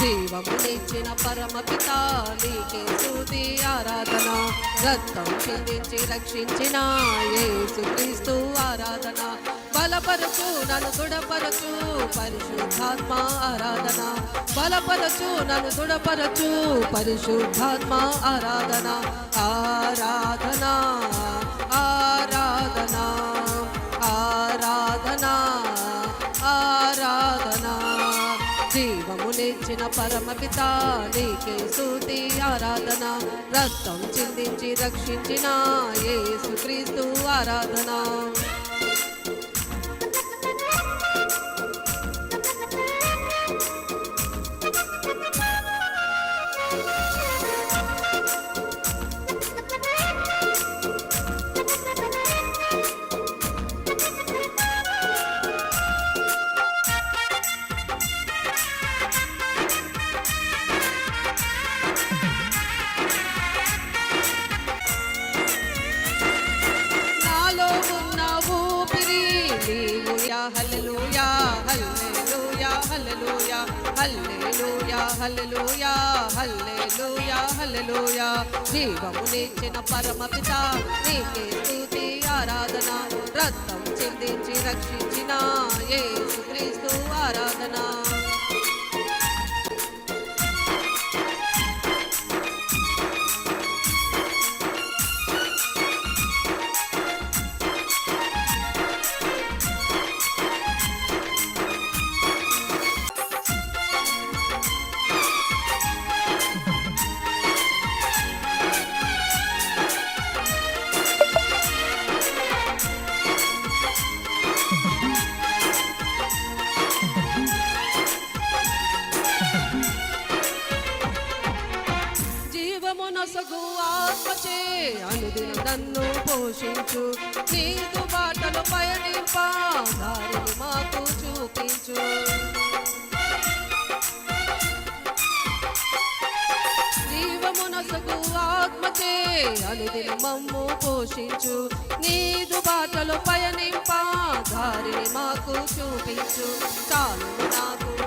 జీవమునిచ్చిన పరమ పిత నీకే స్తుతి ఆరాధన. రక్తం చిందించి రక్షించిన యేసు క్రీస్తు ఆరాధన. బలపరచు నన్ను దృఢపరచు పరిశుద్ధాత్మ ఆరాధన. బలపరచు నన్ను దృఢపరచు పరిశుద్ధాత్మ ఆరాధన. ఆరాధన ఆరాధన ఆరాధన ఆరాధన. జీవము జీవమునిచ్చిన పరమపిత నీకే స్తుతి ఆరాధన. రక్తం చిందించి రక్షించిన యేసుక్రీస్తు ఆరాధన. నీవుయా హల్లెలూయా హల్లెలూయా హల్లెలూయా హల్లెలూయా హల్లెలూయా హల్లెలూయా. హల్లెలూయా జీవమునిచ్చిన పరమపిత నీకే స్తుతి ఆరాధన. రక్తం చిందించి రక్షించిన యేసుక్రీస్తు ఆరాధన. ఆత్మచే అనుదిన నన్ను పోషించు. నీకు బాటలు పయనింప దారిని మాకు చూపించు. జీవమునసగు ఆత్మచే అనుదిన మమ్ము పోషించు. నీదు బాటలు పయనింప దారిని మాకు చూపించు. చాలు నాకు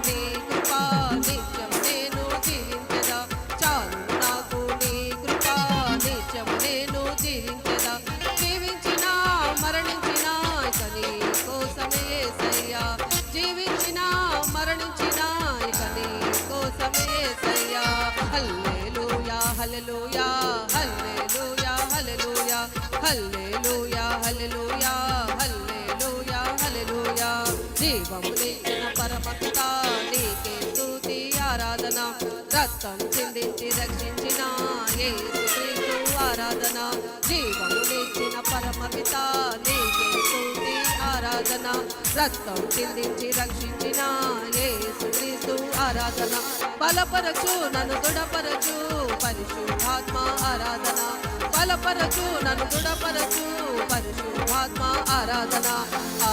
హల్లెలూయా హల్లెలూయా హల్లెలూయా హల్లెలూయా హల్లెలూయా హల్లెలూయా హల్లెలూయా. జీవము నిండిన పరమపిత నీకే స్తుతి ఆరాధన? రక్తం చిందించి రక్షించిన యేసుక్రీస్తు ఆరాధన. జీవము నిచ్చిన పరమపిత నీకే స్తుతి ఆరాధన? రక్తం చిందించి రక్షించిన యేసుక్రీస్తు ఆరాధన. బలపరచు నన్ను పరచు నన్ను గుడపరచు పరచు ఆత్మ ఆరాధన. ఆ